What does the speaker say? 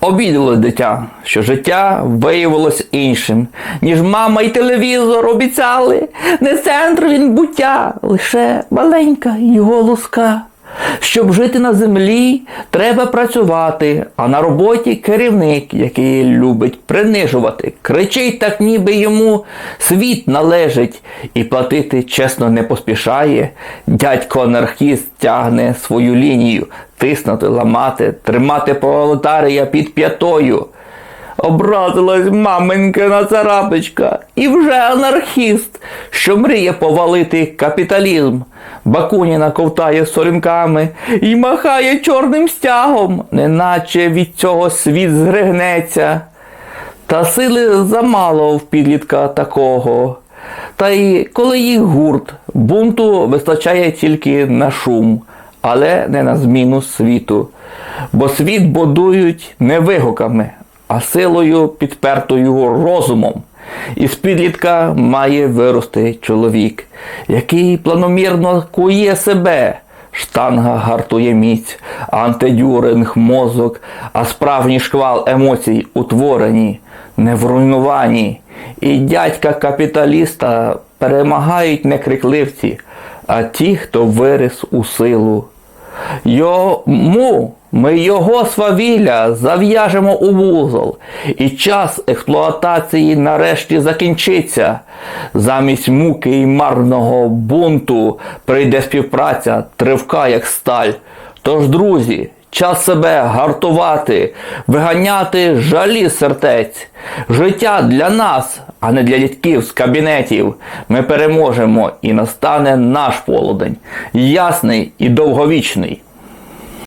Обідало дитя, що життя виявилось іншим, ніж мама і телевізор обіцяли. Не центр він буття, лише маленька його луска. Щоб жити на землі, треба працювати, а на роботі керівник, який любить принижувати, кричить так, ніби йому світ належить, і платити чесно не поспішає. Дядько анархіст тягне свою лінію, тиснути, ламати, тримати пролетарія під п'ятою. Образилась маменькина царапочка, і вже анархіст, що мріє повалити капіталізм. Бакуніна ковтає сорінками і махає чорним стягом, неначе від цього світ згригнеться. Та сили замало в підлітка такого. Та й коли їх гурт, бунту вистачає тільки на шум, але не на зміну світу. Бо світ будують не вигуками, а силою підпертою розумом. Із підлітка має вирости чоловік, який планомірно кує себе. Штанга гартує міць, антидюринг мозок, а справжній шквал емоцій утворені, не в руйнуванні. І дядька капіталіста перемагають не крикливці, а ті, хто виріс у силу. Йому ми його свавілля зав'яжемо у вузол, і час експлуатації нарешті закінчиться. Замість муки і марного бунту прийде співпраця, тривка, як сталь. Тож, друзі, час себе гартувати, виганяти жалі сердець. Життя для нас, а не для дядьків з кабінетів. Ми переможемо і настане наш полудень, ясний і довговічний.